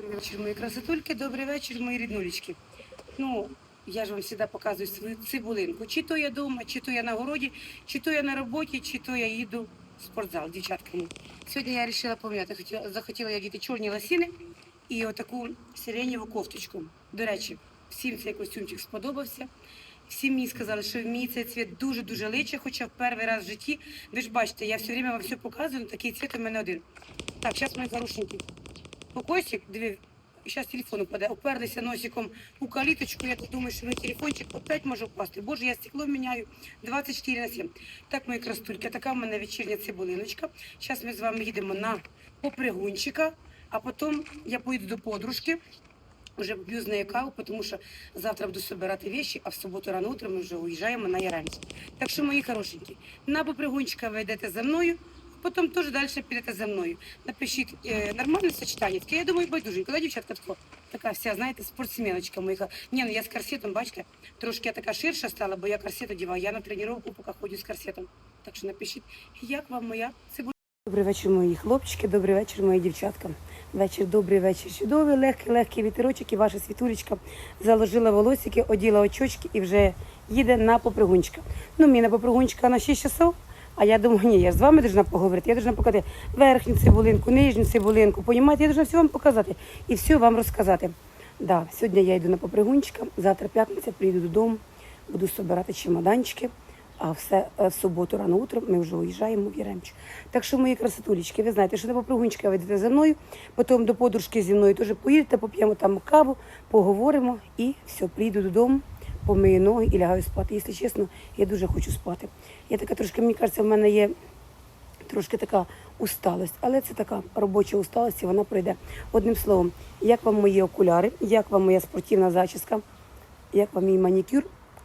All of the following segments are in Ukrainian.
Добрий вечір, мої красотульки, добрий вечір, мої ріднулечки. Ну, я ж вам завжди показую свою цибулинку. Чи то я вдома, чи то я на городі, чи то я на роботі, чи то я їду в спортзал, дівчатками. Сьогодні я вирішила поміняти. Хотіла, захотіла я діти чорні лосіни і отаку сиренєву кофточку. До речі, всім цей костюмчик сподобався. Всі мені сказали, що мені цей цвіт дуже-дуже личе, хоча в перший раз в житті. Ви ж бачите, я все время вам все показую, але такий цвіт у мене один. Так, зараз мої хорошенькі. Покосик, диви, зараз телефон упаде, уперлися носиком у каліточку, я думаю, що мій телефончик опять може впасти. Боже, я стекло міняю 24 на 7. Так, мої крастульки, така в мене вечірня цибулиночка. Зараз ми з вами їдемо на попригунчика, а потім я поїду до подружки. Уже поп'ю з нею каву, тому що завтра буду збирати вещи, а в суботу рано утром ми вже уїжджаємо на Яремче. Так що, мої хорошенькі, на попригунчика ви йдете за мною, потім теж далі підете за мною. Напишіть е, нормальне сочетання. Таке, я думаю, байдуженько. Да, дівчатка, тако, така вся, знаєте, спортсменочка моя. Ні, ну я з корсетом, бачите, трошки я така ширша стала, бо я корсет одягаю. Я на тренування поки ходжу з корсетом. Так що напишіть, як вам моя цибуля. Добрий вечір, мої хлопчики, добрий вечір, мої дівчатка. Вечір добрий, вечір чудовий, легкий, легкий вітерочок і ваша світулечка заложила волосики, оділа очочки і вже їде на попригунчика. Ну, мені на попригунчика на 6 часов, а я думаю, ні, я з вами должна поговорити, я должна показати верхню цибулинку, нижню цибулинку, понімаєте, я должна все вам показати і все вам розказати. Да, сьогодні я йду на попригунчика, завтра п'ятниця, приїду додому, буду збирати чемоданчики. А все е, в суботу рано утром ми вже уїжджаємо в Яремчу. Так що, мої красотулечки, ви знаєте, що на попригунчика ви йдете за мною, потім до подружки зі мною теж поїдете, поп'ємо там каву, поговоримо і все, прийду додому, помию ноги і лягаю спати. Якщо чесно, я дуже хочу спати. Я така трошки, мені кажеться, в мене є трошки така усталость, але це така робоча усталость, і вона пройде. Одним словом, як вам мої окуляри, як вам моя спортивна зачіска, як вам мій манікюр.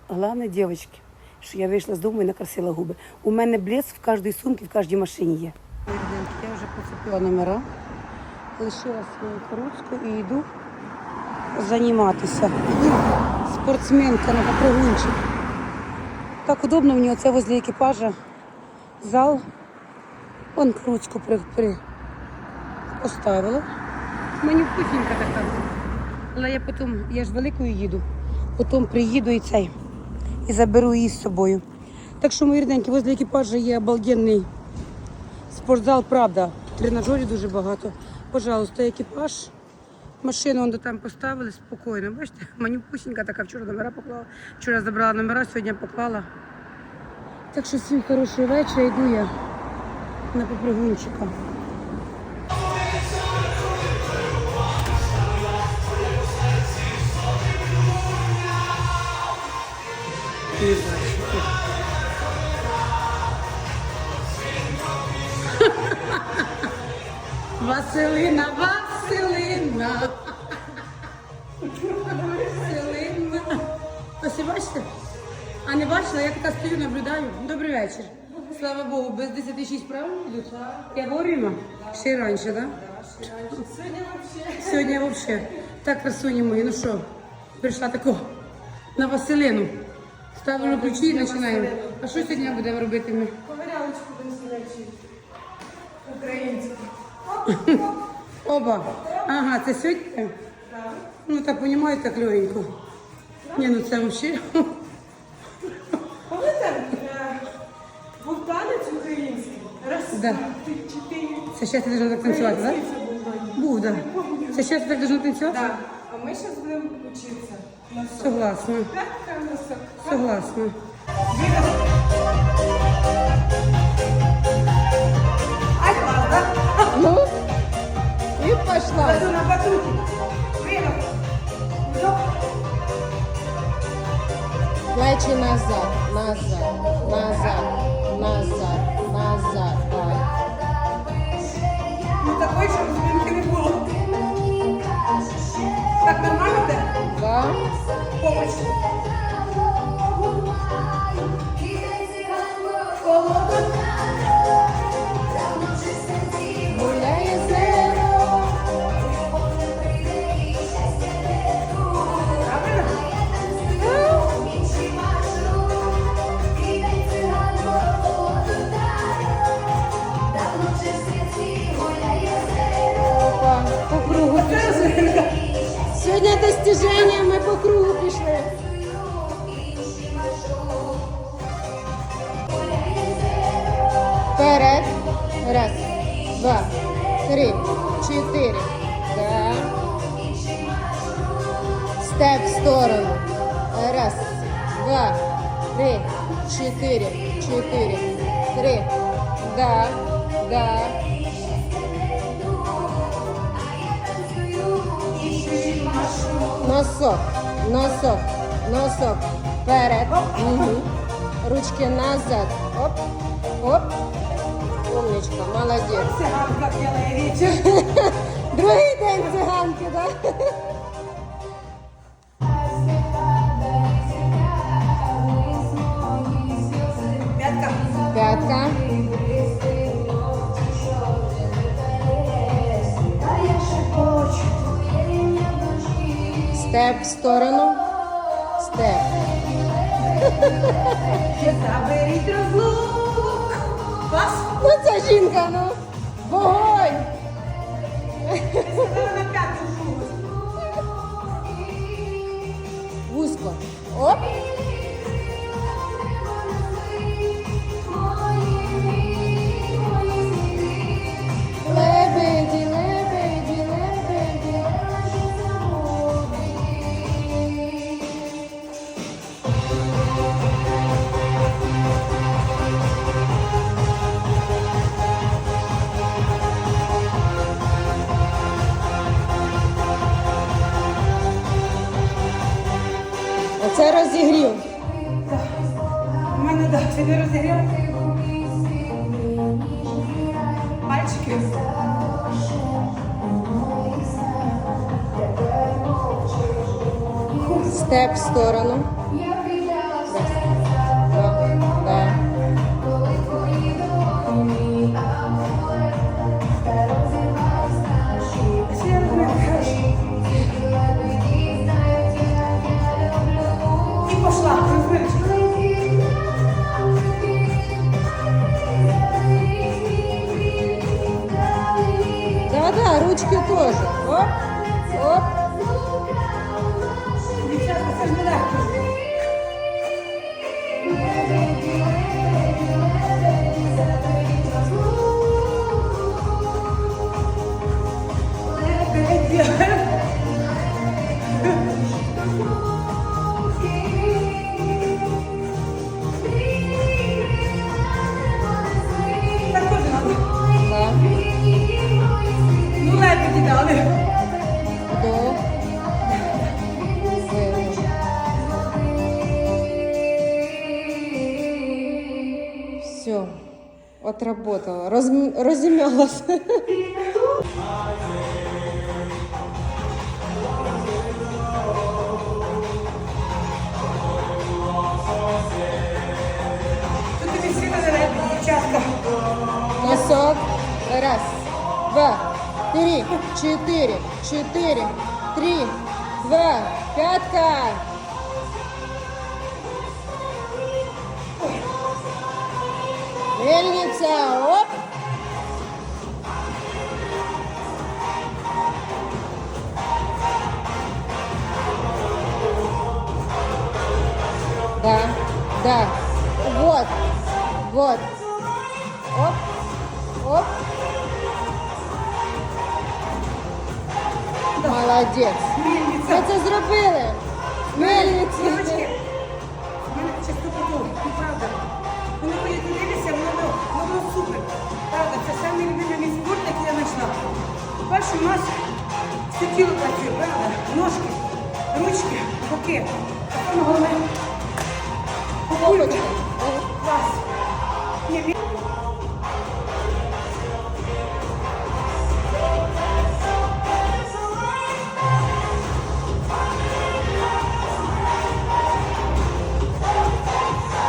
Головне, дівчатки, що я вийшла з дому і накрасила губи. У мене блеск в кожній сумці, в кожній машині є. Я вже поцепила номера, лишила свою коробку і йду займатися. Спортсменка на попригунчик. Так удобно мені оце возле екіпажа. Зал. Вон кручку при, при... поставила. Мені вкусненька така. Але я потім, я ж великою їду, потім приїду і цей, і заберу її з собою. Так що, мої рідненькі, возле екіпажа є обалденний спортзал, правда. Тренажерів дуже багато. Пожалуйста, екіпаж. Машину он там поставили спокійно. Бачите, мені вкусненька така, вчора номера поклала. Вчора забрала номера, сьогодні поклала. Так що всім хорошого вечора, йду я на попригунчика. Василина, Василина. Ось ви бачите? А не бачила, я така стою, наблюдаю. Добрий вечір. Слава Богу, без 10 правильно йдуть? Я говорила? Ще й раніше, так? Сьогодні взагалі. Так, красуні мої, ну що, прийшла тако на Василину. Ставимо ключі і починаємо. А що сьогодні будемо робити ми? Ковирялочку веселячі. Українську. Оба. Ага, це сьогодні? Так. Ну, так розумію, так легенько. Ні, ну це взагалі. Пам'ятаєте, був танець український? Раз, Да. три, чотири. Це зараз ти должна так танцювати, так? Український це був. Був, так. Це зараз ти так должна танцювати? Да. А ми зараз будемо вчитися. Согласна. П'ятка носок. Согласна. Ай, пішла. Пойду на батуті. Вирок. Плечі назад, назад, назад, назад, назад. Так. Ну такої, щоб змінки не було. Так нормально де? Да. Помощь. Три. Да, да. Носок, носок, носок. Вперед. Угу. Ручки назад. Оп, оп. Умничка, молодець. Циганка білий вечір. Другий день циганки, так? П'ятка. П'ятка. Степ в сторону. Степ. Заберіть розлук. Ну це жінка, ну. Вогонь. Вузько. Оп. Степ в сторону. Дівчатка, це Отработала. Розм... Розім'ялась. Тут тобі світа не лебеді, дівчатка. Носок. Раз, два, три, четыре, четыре, три, два, пятка. Мельница, оп. Да, да. Вот, вот. Оп, оп. Молодець. боки. А саме головне, Попочки. клас. Ні, він-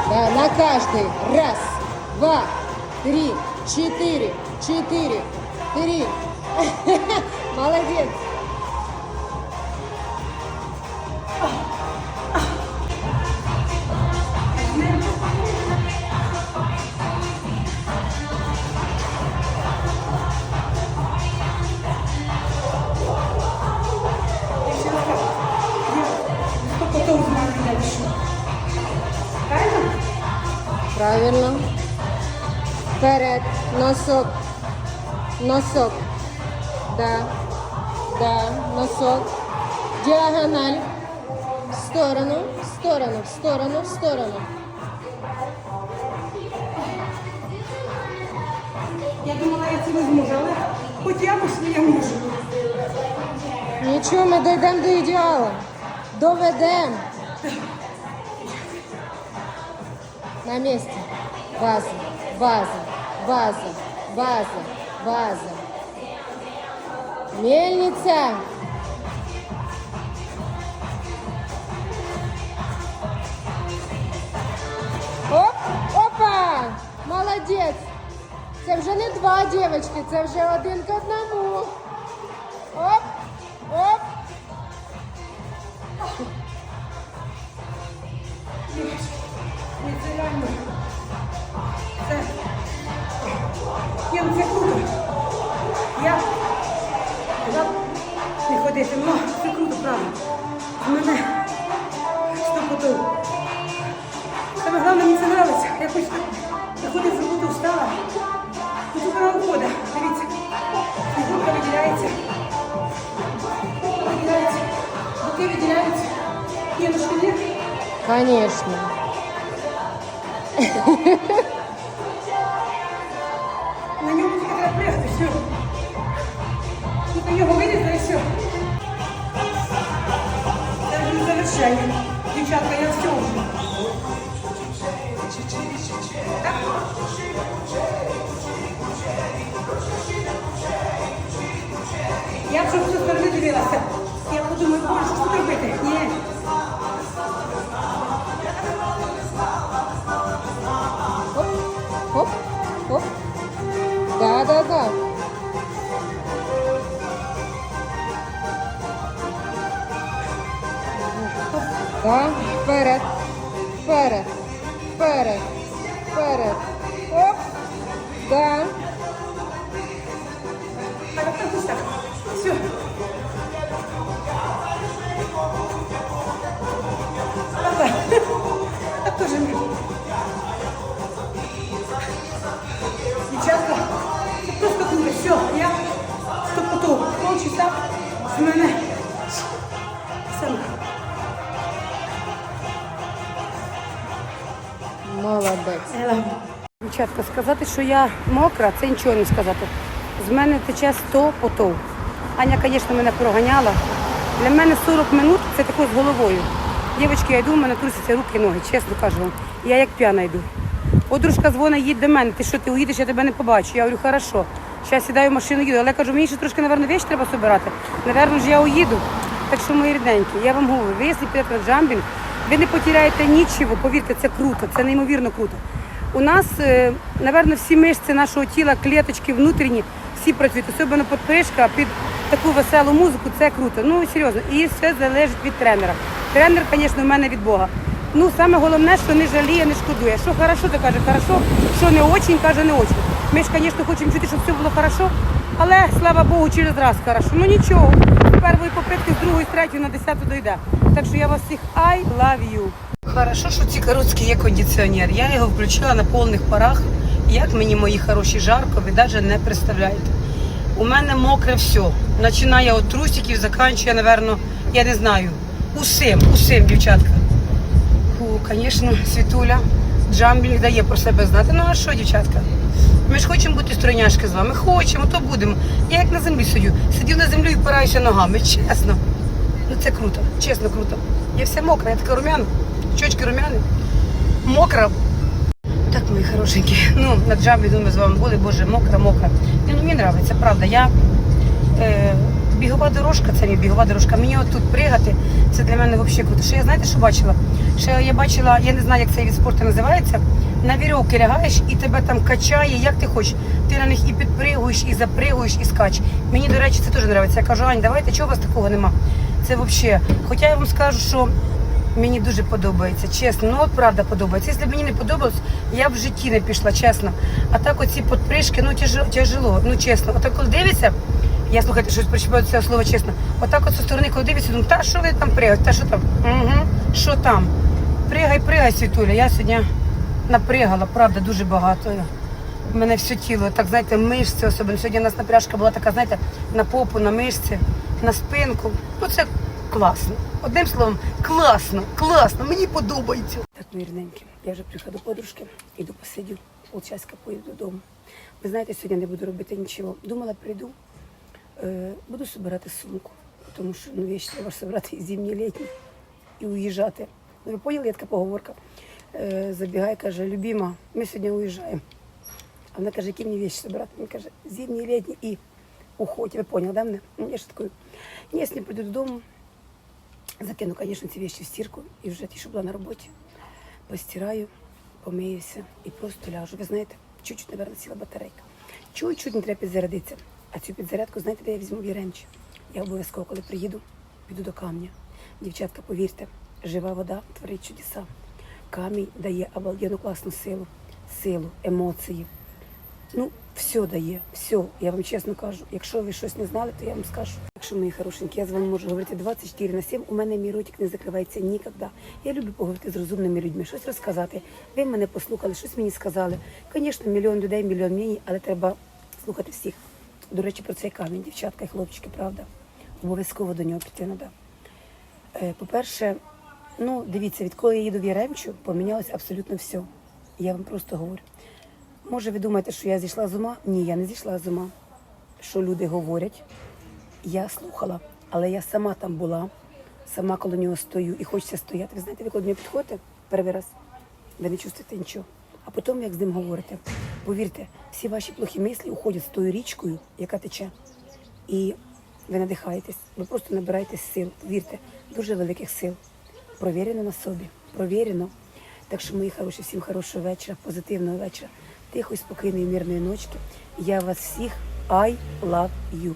Да, на каждый. Раз, два, три, четыре, четыре, три. Молодец. Правильно. Вперед. Носок. Носок. Да. Да. Носок. Диагональ. В сторону. В сторону. В сторону. В сторону. Я думала, я це не зможу, але хоч якось я можу. Нічого, ми дійдемо до ідеалу. Доведемо. На місці. База, база, база, база, база. Мельниця. Оп, опа! Молодець! Це вже не два дівчатки, це вже один к одному. Саме головне, мені це подобається. Я хочу так приходити з роботи, встала. І тут вона виходить. Дивіться. Фігурка виділяється. Виділяється. Боки виділяються. Ні, ну шкільник. Конечно. На тільки треба пригати, все. Тут на нього вилізли і все. Це вже завершення. Дівчатка, я в вже. Да. Все. Давай. Тоже не. Дівчатка, це просто. Все, я стопотов. Полчаса з мене. Саме. Молодець. Дівчатка, сказати, що я мокра, це нічого не сказати. З мене тече 100 потов. Аня, звісно, мене проганяла. Для мене 40 минут це тако з головою. Дівчатки, я йду, в мене трусяться руки, ноги, чесно кажу вам. Я як п'яна йду. Подружка дзвонить, їдь до мене, ти що, ти уїдеш, я тебе не побачу. Я говорю, хорошо. Зараз сідаю в машину, їду. Але кажу, мені ще трошки, напевно, вещи треба собирати. Наверно, ж я уїду. Так що, мої рідненькі, я вам говорю, ви якщо підете на джамбінг, ви не потеряєте нічого, повірте, це круто, це неймовірно круто. У нас, е, напевно, всі мишці нашого тіла, клеточки внутрішні, всі працюють, особливо подпришка під таку веселу музику, це круто. Ну, серйозно, і все залежить від тренера. Тренер, звісно, в мене від Бога. Ну, саме головне, що не жаліє, не шкодує. Що хорошо, то каже хорошо, що не очень, каже не очень. Ми ж, звісно, хочемо чути, щоб все було хорошо, але слава Богу, через раз хорошо. Ну нічого, з першої попитки, з другої, з третьої на десяту дойде. Так що я вас всіх I love you. Хорошо, що ці каруцькі є кондиціонер. Я його включила на повних парах. Як мені мої хороші жарко, ви навіть не представляєте. У мене мокре все. Починає від трусиків, заканчує, напевно, я не знаю. Усім, усім, дівчатка. Фу, звісно, Світуля, джамбінг дає про себе знати. Ну а що, дівчатка? Ми ж хочемо бути стройняшки з вами. Хочемо, то будемо. Я як на землі сидю. Сидів на землі і впираюся ногами. Чесно. Ну це круто, чесно круто. Я вся мокра, я така румяна, щочки румяні. Мокра. Так, мої хорошенькі. Ну, на джамбі думаю, з вами були, боже, мокра, мокра. Ні, ну мені подобається, правда. Я е, бігова дорожка, це не бігова дорожка. Мені отут пригати, це для мене взагалі круто. Що я знаєте, що бачила? Що я бачила, я не знаю, як цей від спорту називається. На вірьовки лягаєш і тебе там качає, як ти хочеш. Ти на них і підпригуєш, і запригуєш, і скач. Мені, до речі, це теж подобається. Я кажу, Ань, давайте, чого у вас такого нема? Це взагалі. Хоча я вам скажу, що Мені дуже подобається, чесно. Ну от правда подобається. Якщо б мені не подобалось, я б в житті не пішла, чесно. А так оці подпришки, ну тяжело, ну чесно. Отак коли дивишся, я слухайте, щось причіпаю цього слова чесно. Отак от зі сторони, коли дивишся, думаю, та що ви там пригаєте, та що там? Угу, що там? Пригай, пригай, Світуля. Я сьогодні напрягала, правда, дуже багато. У мене все тіло, так знаєте, мишці особливо. Сьогодні у нас напряжка була така, знаєте, на попу, на мишці, на спинку. Ну це класно. Одним словом, класно, класно, мені подобається. Так, мої я вже прийшла до подружки, іду посидю, полчаска поїду додому. Ви знаєте, сьогодні не буду робити нічого. Думала, прийду, е, буду збирати сумку, тому що ну, вещи треба збирати і зимні, літні і уїжджати. Ну, ви поняли, є така поговорка. Е, забігає, каже, любима, ми сьогодні уїжджаємо. А вона каже, які мені вещи собирати? Він каже, зимні, літні і уходь. Ви поняли, да, мене? Ну, Я ж такою. Ні, я сьогодні прийду додому, закину, звісно, ці вещи в стірку і вже ті, що була на роботі. Постираю, помиюся і просто ляжу. Ви знаєте, чуть-чуть, наверное, сіла батарейка. Чуть-чуть не треба підзарядитися. А цю підзарядку, знаєте, де я візьму в Яремчі? Я обов'язково, коли приїду, піду до камня. Дівчатка, повірте, жива вода творить чудеса. Камінь дає обалденну класну силу, силу, емоції. Ну, все дає, все. Я вам чесно кажу. Якщо ви щось не знали, то я вам скажу. Якщо мої хорошенькі, я з вами можу говорити 24 на 7, у мене мій ротик не закривається ніколи. Я люблю поговорити з розумними людьми, щось розказати. Ви мене послухали, щось мені сказали. Звісно, мільйон людей, мільйон мнень, але треба слухати всіх. До речі, про цей камінь, дівчатка і хлопчики, правда. Обов'язково до нього прийти треба. По-перше, ну дивіться, відколи я їду в Яремчу, помінялось абсолютно все. Я вам просто говорю. Може, ви думаєте, що я зійшла з ума? Ні, я не зійшла з ума. Що люди говорять, я слухала, але я сама там була, сама коло нього стою і хочеться стояти. Ви знаєте, ви коли до нього підходите перший раз, ви не чувствуєте нічого. А потім, як з ним говорите, повірте, всі ваші плохі мислі уходять з тою річкою, яка тече. І ви надихаєтесь, ви просто набираєтесь сил. Вірте, дуже великих сил. Провірено на собі, провірено. Так що, мої хороші, всім хорошого вечора, позитивного вечора, тихої, спокійної, мирної ночки. Я вас всіх I love you.